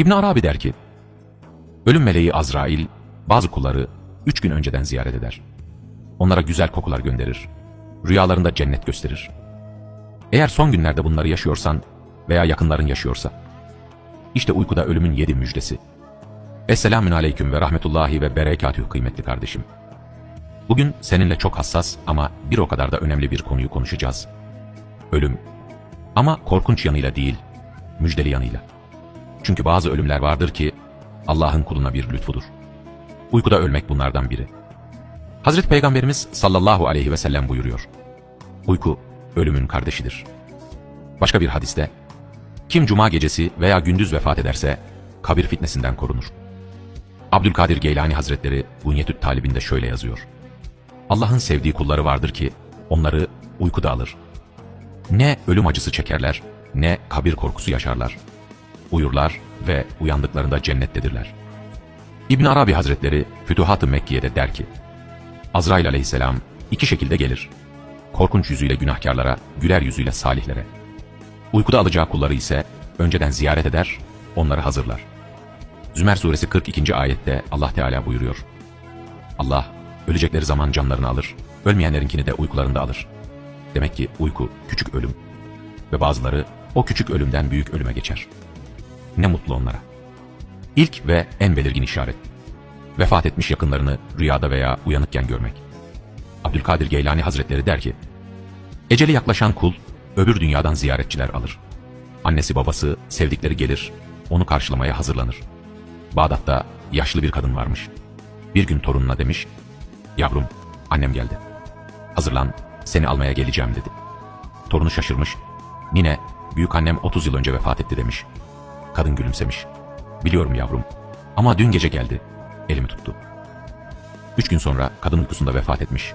İbn Arabi der ki, Ölüm meleği Azrail bazı kulları üç gün önceden ziyaret eder. Onlara güzel kokular gönderir. Rüyalarında cennet gösterir. Eğer son günlerde bunları yaşıyorsan veya yakınların yaşıyorsa, işte uykuda ölümün yedi müjdesi. Esselamün aleyküm ve rahmetullahi ve berekatühü kıymetli kardeşim. Bugün seninle çok hassas ama bir o kadar da önemli bir konuyu konuşacağız. Ölüm. Ama korkunç yanıyla değil, müjdeli yanıyla. Çünkü bazı ölümler vardır ki Allah'ın kuluna bir lütfudur. Uykuda ölmek bunlardan biri. Hazreti Peygamberimiz sallallahu aleyhi ve sellem buyuruyor. Uyku ölümün kardeşidir. Başka bir hadiste, kim cuma gecesi veya gündüz vefat ederse kabir fitnesinden korunur. Abdülkadir Geylani Hazretleri Bunyetüt Talibinde şöyle yazıyor. Allah'ın sevdiği kulları vardır ki onları uykuda alır. Ne ölüm acısı çekerler, ne kabir korkusu yaşarlar. Uyurlar ve uyandıklarında cennettedirler. İbn Arabi Hazretleri Fütuhat-ı Mekke'de der ki, Azrail aleyhisselam iki şekilde gelir. Korkunç yüzüyle günahkarlara, güler yüzüyle salihlere. Uykuda alacağı kulları ise önceden ziyaret eder, onları hazırlar. Zümer suresi 42. ayette Allah Teala buyuruyor. Allah ölecekleri zaman canlarını alır, ölmeyenlerinkini de uykularında alır. Demek ki uyku küçük ölüm ve bazıları o küçük ölümden büyük ölüme geçer. Ne mutlu onlara. İlk ve en belirgin işaret. Vefat etmiş yakınlarını rüyada veya uyanıkken görmek. Abdülkadir Geylani Hazretleri der ki, Eceli yaklaşan kul öbür dünyadan ziyaretçiler alır. Annesi babası, sevdikleri gelir, onu karşılamaya hazırlanır. Bağdat'ta yaşlı bir kadın varmış. Bir gün torununa demiş, Yavrum, annem geldi. Hazırlan, seni almaya geleceğim dedi. Torunu şaşırmış. Nine, büyük annem 30 yıl önce vefat etti demiş. Kadın gülümsemiş. Biliyorum yavrum ama dün gece geldi. Elimi tuttu. Üç gün sonra kadın uykusunda vefat etmiş.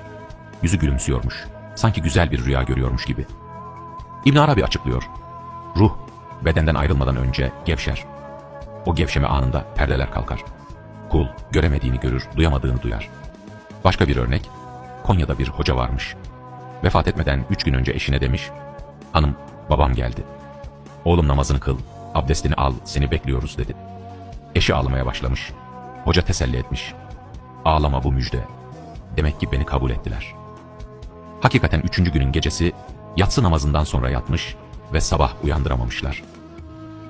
Yüzü gülümsüyormuş. Sanki güzel bir rüya görüyormuş gibi. İbn Arabi açıklıyor. Ruh bedenden ayrılmadan önce gevşer. O gevşeme anında perdeler kalkar. Kul göremediğini görür, duyamadığını duyar. Başka bir örnek, Konya'da bir hoca varmış. Vefat etmeden üç gün önce eşine demiş, hanım babam geldi. Oğlum namazını kıl, abdestini al, seni bekliyoruz dedi. Eşi ağlamaya başlamış. Hoca teselli etmiş. Ağlama bu müjde. Demek ki beni kabul ettiler. Hakikaten üçüncü günün gecesi yatsı namazından sonra yatmış ve sabah uyandıramamışlar.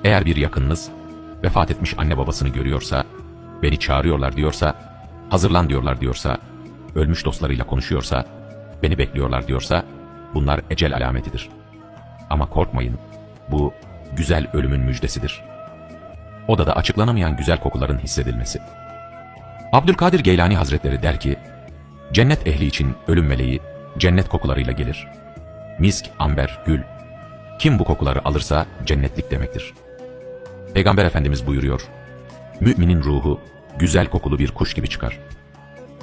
Eğer bir yakınınız vefat etmiş anne babasını görüyorsa, beni çağırıyorlar diyorsa, hazırlan diyorlar diyorsa, ölmüş dostlarıyla konuşuyorsa, beni bekliyorlar diyorsa, bunlar ecel alametidir. Ama korkmayın, bu güzel ölümün müjdesidir. Odada açıklanamayan güzel kokuların hissedilmesi. Abdülkadir Geylani Hazretleri der ki, cennet ehli için ölüm meleği cennet kokularıyla gelir. Misk, amber, gül. Kim bu kokuları alırsa cennetlik demektir. Peygamber Efendimiz buyuruyor, Müminin ruhu güzel kokulu bir kuş gibi çıkar.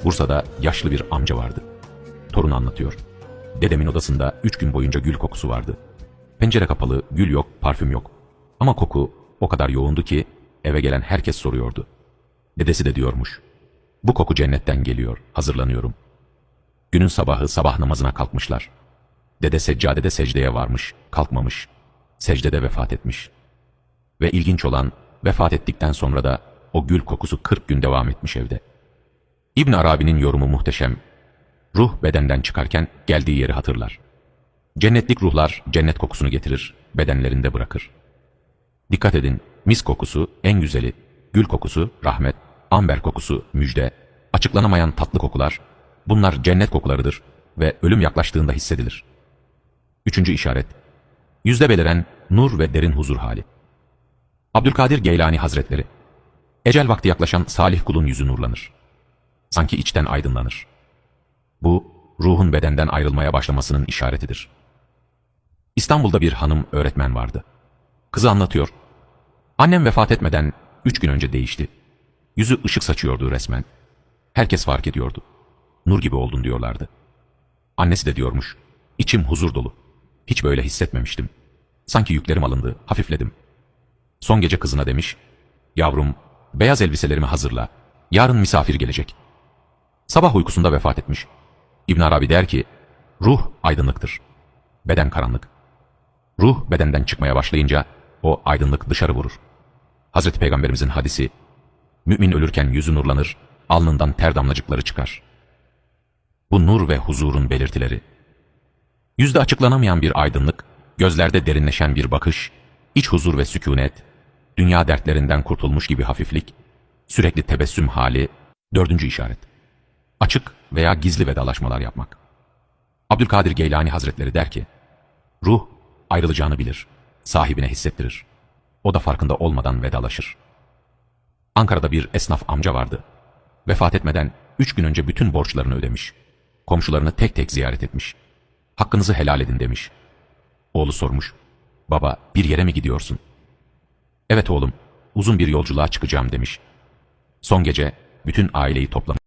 Bursa'da yaşlı bir amca vardı. Torun anlatıyor. Dedemin odasında üç gün boyunca gül kokusu vardı. Pencere kapalı, gül yok, parfüm yok. Ama koku o kadar yoğundu ki eve gelen herkes soruyordu. Dedesi de diyormuş. Bu koku cennetten geliyor, hazırlanıyorum. Günün sabahı sabah namazına kalkmışlar. Dede seccadede secdeye varmış, kalkmamış. Secdede vefat etmiş. Ve ilginç olan vefat ettikten sonra da o gül kokusu 40 gün devam etmiş evde. İbn Arabi'nin yorumu muhteşem. Ruh bedenden çıkarken geldiği yeri hatırlar. Cennetlik ruhlar cennet kokusunu getirir, bedenlerinde bırakır. Dikkat edin, mis kokusu en güzeli, gül kokusu rahmet, amber kokusu müjde, açıklanamayan tatlı kokular, bunlar cennet kokularıdır ve ölüm yaklaştığında hissedilir. Üçüncü işaret, yüzde beliren nur ve derin huzur hali. Abdülkadir Geylani Hazretleri, ecel vakti yaklaşan salih kulun yüzü nurlanır. Sanki içten aydınlanır. Bu, ruhun bedenden ayrılmaya başlamasının işaretidir. İstanbul'da bir hanım öğretmen vardı. Kızı anlatıyor. Annem vefat etmeden üç gün önce değişti. Yüzü ışık saçıyordu resmen. Herkes fark ediyordu. Nur gibi oldun diyorlardı. Annesi de diyormuş. İçim huzur dolu. Hiç böyle hissetmemiştim. Sanki yüklerim alındı, hafifledim. Son gece kızına demiş. Yavrum, beyaz elbiselerimi hazırla. Yarın misafir gelecek. Sabah uykusunda vefat etmiş. İbn Arabi der ki, ruh aydınlıktır. Beden karanlık. Ruh bedenden çıkmaya başlayınca o aydınlık dışarı vurur. Hazreti Peygamberimizin hadisi, mümin ölürken yüzü nurlanır, alnından ter damlacıkları çıkar. Bu nur ve huzurun belirtileri. Yüzde açıklanamayan bir aydınlık, gözlerde derinleşen bir bakış, iç huzur ve sükunet, dünya dertlerinden kurtulmuş gibi hafiflik, sürekli tebessüm hali, dördüncü işaret. Açık veya gizli vedalaşmalar yapmak. Abdülkadir Geylani Hazretleri der ki, Ruh ayrılacağını bilir, sahibine hissettirir. O da farkında olmadan vedalaşır. Ankara'da bir esnaf amca vardı. Vefat etmeden üç gün önce bütün borçlarını ödemiş. Komşularını tek tek ziyaret etmiş. Hakkınızı helal edin demiş. Oğlu sormuş. Baba bir yere mi gidiyorsun? Evet oğlum uzun bir yolculuğa çıkacağım demiş. Son gece bütün aileyi toplamış.